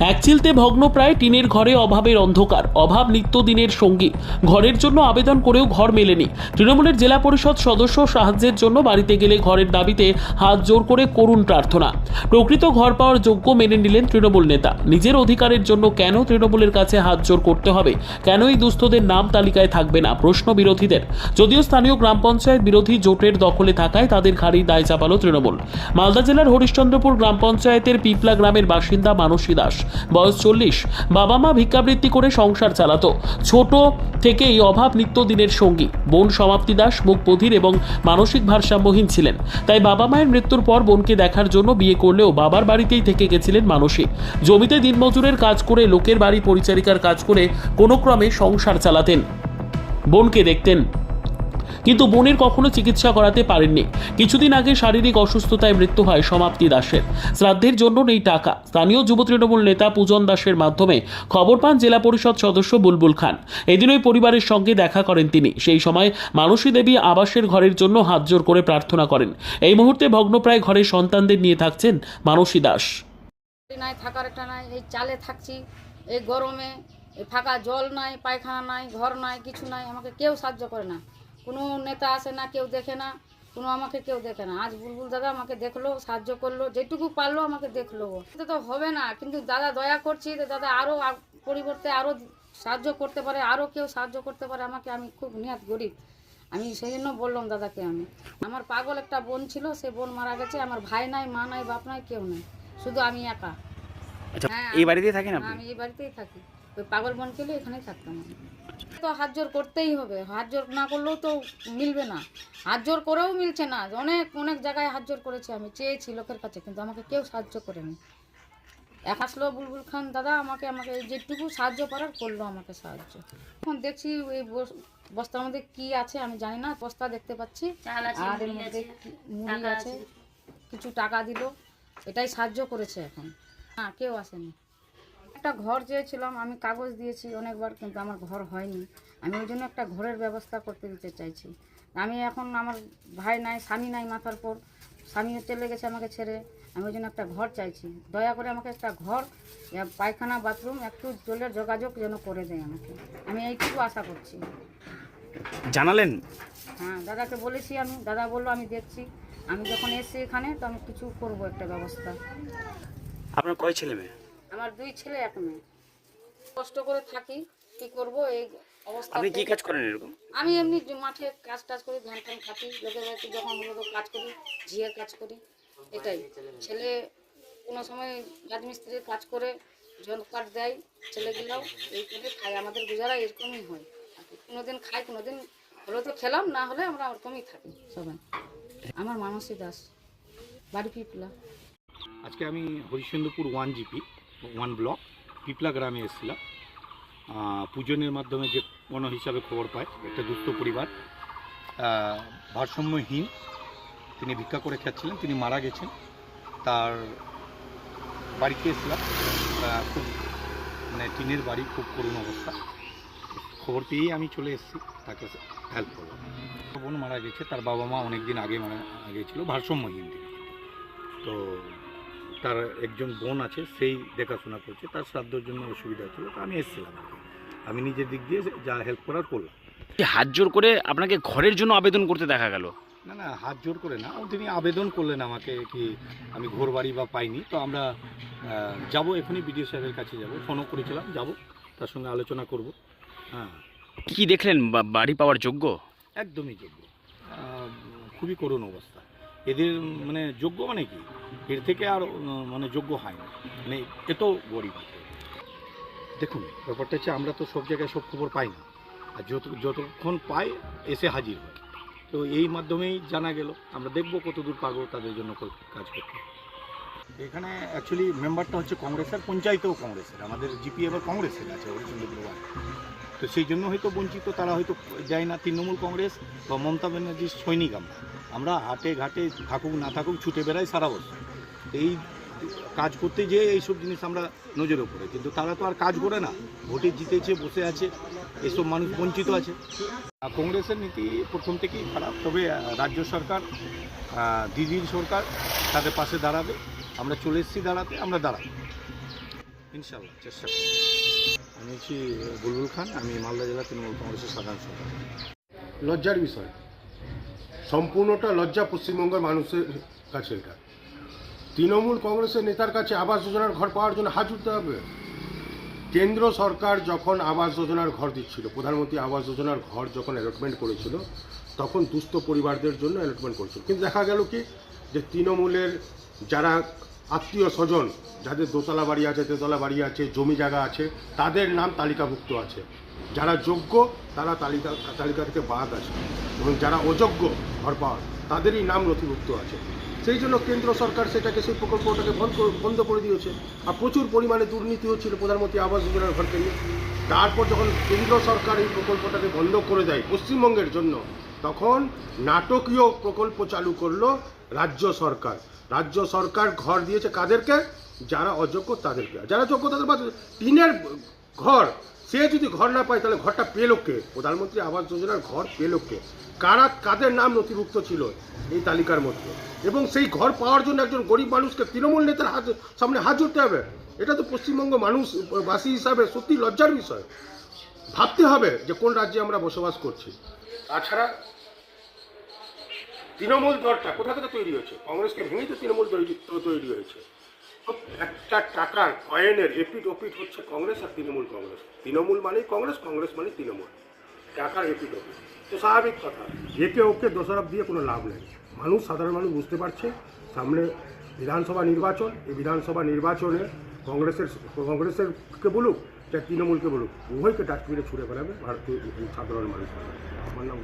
একচিলতে ভগ্নপ্রায় টিনের ঘরে অভাবের অন্ধকার, অভাব নিত্যদিনের সঙ্গী। ঘরের জন্য আবেদন করেও ঘর মেলেনি। তৃণমূলের জেলা পরিষদ সদস্য সাহায্যের জন্য বাড়িতে গেলে ঘরের দাবিতে হাত জোর করে করুণ প্রার্থনা। প্রকৃত ঘর পাওয়ার যোগ্য মেনে নিলেন তৃণমূল নেতা। নিজের অধিকারের জন্য কেন তৃণমূলের কাছে হাত জোর করতে হবে? কেন এই দুস্থদের নাম তালিকায় থাকবে না? প্রশ্ন বিরোধীদের। যদিও স্থানীয় গ্রাম পঞ্চায়েত বিরোধী জোটের দখলে থাকায় তাদের ঘাড়ি দায় চাপালো তৃণমূল। মালদা জেলার হরিশ্চন্দ্রপুর গ্রাম পঞ্চায়েতের পিপলা গ্রামের বাসিন্দা মানসী দাস। বয়স চল্লিশ। বাবা মা ভিক্ষাবৃত্তি করে সংসার চালাতো। ছোট থেকেই অভাব নিত্যদিনের সঙ্গী। বোন সমাপ্তি দাস, মুখ বধির এবং মানসিক ভারসাম্যহীন ছিলেন। তাই বাবা মায়ের মৃত্যুর পর বোনকে দেখার জন্য বিয়ে করলেও বাবার বাড়িতেই থেকে গেছিলেন মানসী। জমিতে দিনমজুরের কাজ করে লোকের বাড়ি পরিচারিকার কাজ করে কোনো ক্রমে সংসার চালাতেন। বোনকে দেখতেন। কিন্তু বোনের কখনো চিকিৎসা করাতে পারেননি। কিছুদিন আগে শারীরিক অসুস্থতায় মৃত্যু হয় সমাপ্তি দাসের। শ্রাদ্ধের জন্য নেই টাকা। স্থানীয় যুব তৃণমূল নেতা পূজন দাসের মাধ্যমে খবর পান জেলা পরিষদ সদস্য বুলবুল খান। এদিন ওই পরিবারের সঙ্গে দেখা করেন তিনি। সেই সময় মানসী দেবী আবাসের ঘরের জন্য হাত জোর করে প্রার্থনা করেন। এই মুহূর্তে ভগ্নপ্রায় ঘরে সন্তানদের নিয়ে থাকছেন মানসী দাস। নাই, থাকার একটা নাই, এই চালে থাকছি, এই গরমে ফাঁকা জল নাই, পায়খানা নাই, ঘর নাই, কিছু নাই, আমাকে কেউ সাহায্য করে না। কোনো নেতা আসে না কেউ দেখে না কোনো আমাকে কেউ দেখে না। আজ বুলবুল দাদা আমাকে দেখল সাহায্য করল যেটুকু পারল আমাকে দেখল। এটা তো হবে না কিন্তু দাদা দয়া করছি তো দাদা আরও পরিবর্তে আরও সাহায্য করতে পারে আরও কেউ সাহায্য করতে পারে আমাকে আমি খুব নিহাত গরিব। আমি সেই জন্য বললাম দাদাকে আমি। আমার পাগল একটা বোন ছিল সে বোন মারা গেছে আমার ভাই নাই মা নাই বাপ নাই কেউ নাই। শুধু আমি একা। আচ্ছা হ্যাঁ, এই বাড়িতেই থাকি না আমি এই বাড়িতেই থাকি। ওই পাগল বোন পেলে এখানেই থাকতাম আমি। তো হাত জোর করতেই হবে। হাত জোর না করলেও তো মিলবে না। হাত জোর করেও মিলছে না। অনেক অনেক জায়গায় হাত জোর করেছি আমি চেয়েছি লোকের কাছে কিন্তু আমাকে কেউ সাহায্য করেনি। এক আসলো বুলবুল খান দাদা আমাকে আমাকে যেটুকু সাহায্য করার করল আমাকে সাহায্য। এখন দেখছি এই বস- বস্তার মধ্যে কি আছে আমি জানি না বস্তা দেখতে পাচ্ছি। আর এর মধ্যে মুড়ি আছে। কিছু টাকা দিল এটাই সাহায্য করেছে এখন। হ্যাঁ কেউ আসেনি। একটা ঘর চেয়েছিলাম আমি কাগজ দিয়েছি অনেকবার কিন্তু আমার ঘর হয়নি। আমি ওই জন্য একটা ঘরের ব্যবস্থা করতে দিতে চাইছি। আমি এখন আমার ভাই নাই স্বামী নাই মাথার পর স্বামীও চলে গেছে আমাকে ছেড়ে। আমি ওই জন্য একটা ঘর চাইছি। দয়া করে আমাকে একটা ঘর পায়খানা বাথরুম একটু জলের যোগাযোগ যেন করে দেয় আমাকে। আমি এইটুকু আশা করছি। জানালেন? হ্যাঁ দাদাকে বলেছি আমি। দাদা বলল আমি দেখছি। আমি যখন এসছি এখানে তো আমি কিছু করব একটা ব্যবস্থা। আপনার কয় ছেলে মেয়ে? আমার দুই ছেলে এক মেয়ে। কষ্ট করে থাকি কি করব? এই অবস্থা আপনি কি কাজ করেন এরকম? আমি এমনি মাঠে কাজ টাজ করি ধান টান কাটি লোকের বাড়িতে যখন হলো কাজ করি ঝিয়ের কাজ করি এটাই। ছেলে কোনো সময় রাজমিস্ত্রির কাজ করে জল কাঠ দেয় ছেলেগুলাও এই করে খায় আমাদের গুজারা এরকমই হয়। কোনো দিন খাই কোনো দিন হলে তো খেলাম না হলে আমরা ওরকমই থাকি সবাই। আমার মানসী দাস বাড়ি পিপলা। আজকে আমি Harishchandrapur one GP. One block Pipla গ্রামে এসেছিলাম। পূজনের মাধ্যমে যে কোনো হিসাবে খবর পায়, একটা দুস্থ পরিবার ভারসাম্যহীন। তিনি ভিক্ষা করে খাচ্ছিলেন তিনি মারা গেছেন। তার বাড়িতে এসেছিলাম। খুব মানে টিনের বাড়ি, খুব করুণ অবস্থা। খবর পেয়েই আমি চলে এসেছি, তাকে হেল্প করলাম বোন মারা গেছে, তার বাবা মা অনেক দিন আগে মারা গেছিল, ভারসাম্যহীন তিনি। তো তার একজন বোন আছে সেই দেখাশোনা করছে তার শ্রাদ্ধর জন্য অসুবিধা ছিল তো আমি এসেছিলাম আমি নিজের দিক দিয়ে যা হেল্প করার করলাম। হাত জোর করে আপনাকে ঘরের জন্য আবেদন করতে দেখা গেল? না না হাত জোর করে না। তিনি আবেদন করলেন আমাকে কি আমি ঘর বাড়ি বা পাইনি তো আমরা যাব এখনই বিডিও সাহেবের কাছে যাব। ফোনও করেছিলাম যাব তার সঙ্গে আলোচনা করব। হ্যাঁ। কি দেখলেন বাড়ি পাওয়ার যোগ্য? একদমই যোগ্য। খুবই করুণ অবস্থা। এদের মানে যোগ্য মানে কি? এর থেকে আর মানে যোগ্য হয় না। মানে এত গরিব। দেখুন, ব্যাপারটা হচ্ছে আমরা তো সব জায়গায় সব খবর পাই না। আর যত, যতক্ষণ পাই, এসে হাজির হয় তো এই মাধ্যমেই জানা গেল। আমরা দেখব কত দূর পারব তাদের জন্য কাজ করতে। এখানে অ্যাকচুয়ালি মেম্বারটা হচ্ছে কংগ্রেসের, পঞ্চায়েতেও কংগ্রেসের। আমাদের জিপি এবার কংগ্রেসের আছে হরিচন্দ্র তো সেই জন্য হয়তো বঞ্চিত, তারা হয়তো যায় না। তৃণমূল কংগ্রেস বা মমতা ব্যানার্জির সৈনিক আমরা। আমরা হাটে ঘাটে থাকুক না থাকুক ছুটে বেড়াই সারা বছর। এই কাজ করতে যেয়ে এইসব জিনিস আমরা নজরে পড়ে কিন্তু তারা তো আর কাজ করে না। ভোটে জিতেছে বসে আছে এসব মানুষ বঞ্চিত আছে। আর কংগ্রেসের নীতি প্রথম থেকেই খারাপ। তবে রাজ্য সরকার দিদির সরকার তাদের পাশে দাঁড়াবে। আমরা চলে এসেছি দাঁড়াতে আমরা দাঁড়াবো। ইনশাল্লাহ চেষ্টা করব। আমি হচ্ছি বুলবুল খান। আমি মালদা জেলা তৃণমূল কংগ্রেসের সাধারণ সম্পাদক। লজ্জার বিষয়। সম্পূর্ণটা লজ্জা পশ্চিমবঙ্গের মানুষের কাছে এটা। তৃণমূল কংগ্রেসের নেতার কাছে আবাস যোজনার ঘর পাওয়ার জন্য হাত উঠতে হবে। কেন্দ্র সরকার যখন আবাস যোজনার ঘর দিচ্ছিল, প্রধানমন্ত্রী আবাস যোজনার ঘর যখন অ্যালটমেন্ট করেছিল, তখন দুস্থ পরিবারদের জন্য অ্যালটমেন্ট করেছিল। কিন্তু দেখা গেল কি, যে তৃণমূলের যারা আত্মীয় স্বজন, যাদের দোতলা বাড়ি আছে, তেতলা বাড়ি আছে, জমি জায়গা আছে, তাদের নাম তালিকাভুক্ত আছে। যারা যোগ্য, তারা তালিকা তালিকা থেকে বাদ আছে। এবং যারা অযোগ্য ঘর তাদেরই নাম নথিভুক্ত আছে। সেই জন্য কেন্দ্র সরকার সেটাকে, সেই প্রকল্পটাকে বন্ধ করে- বন্ধ করে দিয়েছে। আর প্রচুর পরিমাণে দুর্নীতি হচ্ছিল প্রধানমন্ত্রী আবাস যোজনার ঘরকে নিয়ে তারপর যখন কেন্দ্র সরকার এই প্রকল্পটাকে বন্ধ করে দেয় পশ্চিমবঙ্গের জন্য, তখন নাটকীয় প্রকল্প চালু করল রাজ্য সরকার। রাজ্য সরকার ঘর দিয়েছে কাদেরকে? যারা অযোগ্য তাদেরকে। যারা যোগ্য তাদের বাদ টিনের ঘর, সে যদি ঘর না পায় তাহলে ঘরটা পেল কে? প্রধানমন্ত্রী আবাস যোজনার ঘর পেল কে? কারা কাদের নাম নথিভুক্ত ছিল এই তালিকার মধ্যে? এবং সেই ঘর পাওয়ার জন্য একজন গরিব মানুষকে তৃণমূল নেতার হাত সামনে হাত জুড়তে হবে? এটা তো পশ্চিমবঙ্গ মানুষ, বাসী হিসাবে সত্যি লজ্জার বিষয়। ভাবতে হবে যে কোন রাজ্যে আমরা বসবাস করছি। তাছাড়া তৃণমূল দলটা কোথা থেকে তৈরি হয়েছে? কংগ্রেসকে ভেঙেই তো তৃণমূল তৈরি তৈরি হয়েছে। একটা টাকার কয়েনের এপিট ওপিট হচ্ছে কংগ্রেস আর তৃণমূল কংগ্রেস। তৃণমূল মানেই কংগ্রেস কংগ্রেস মানে তৃণমূল। টাকার এপিট ওপিট তো স্বাভাবিক কথা। একে ওকে দোষারোপ দিয়ে কোনো লাভ নেই। মানুষ, সাধারণ মানুষ বুঝতে পারছে, সামনে বিধানসভা নির্বাচন, এই বিধানসভা নির্বাচনে কংগ্রেসের, কংগ্রেসেরকে বলুক, চাই তৃণমূলকে বলুক, উভয়কে ডাস্টবিনে ছুড়ে ফেলাবে ভারতীয় সাধারণ মানুষ। আমার নাম